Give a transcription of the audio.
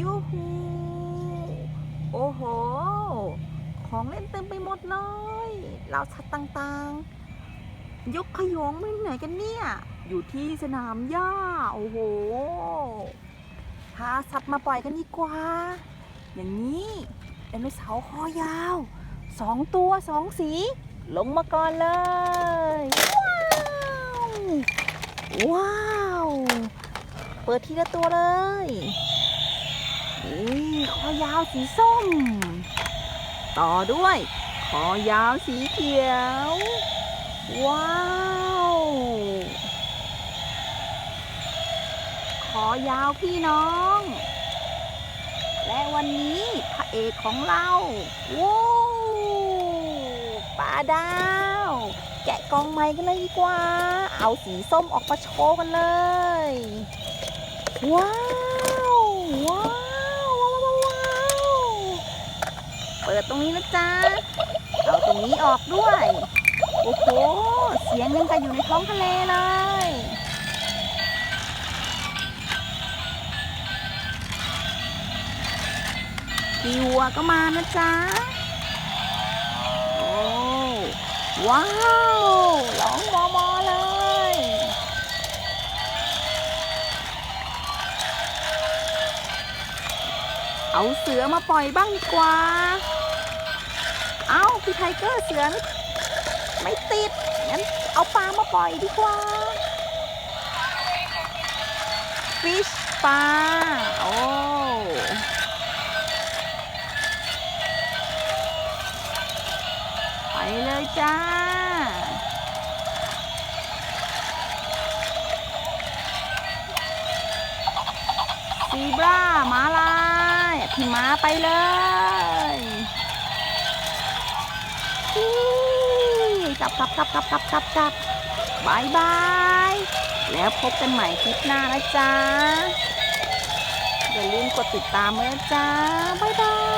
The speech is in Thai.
ยูฮูโอ้โห ของเล่นเต็มไปหมดเลยเราสัตว์ต่างๆ ยกขยงไปไหนกันเนี่ย อยู่ที่สนามหญ้า โอ้โห พาสัตว์มาปล่อยกันดีกว่า อย่างนี้ไดโนเสาร์คอยาวสองตัวสองสี ลงมาก่อนเลย ว้าว ว้าว เปิดทีละตัวเลย คอยาวสีส้ม ต่อด้วย คอยาวสีเขียว ว้าวขอยาวพี่น้อง และวันนี้พระเอกของเราว้าวปลาดาว แกะกองใหม่กันเลยดีกว่า เอาสีส้มออกมาโชว์กันเลย ว้าวว้าว ว้าวว้าวว้าวเปิดตรงนี้นะจ๊ะเอาตรงนี้ออกด้วย โอ้โห เสียงยังกับอยู่ในท้องทะเลเลยกีวัวก็มานะจ๊ะ โอ้ ว้าวร้องมอมอเลยเอาเสือมาปล่อยบ้างดีกว่า เอาพี่ไทเกอร์เสือไม่ไม่ติด งั้นเอาปลามาปล่อยดีกว่า ฟิชปลา โอ้ไปเลยจ้า ซีบรามาลายพี่ม้าไปเลย กลับกลับกลับกลับกลับกลับกลับบายบาย แล้วพบกันใหม่คลิปหน้านะจ๊ะ อย่าลืมกดติดตามเมื่อจ้าบายบาย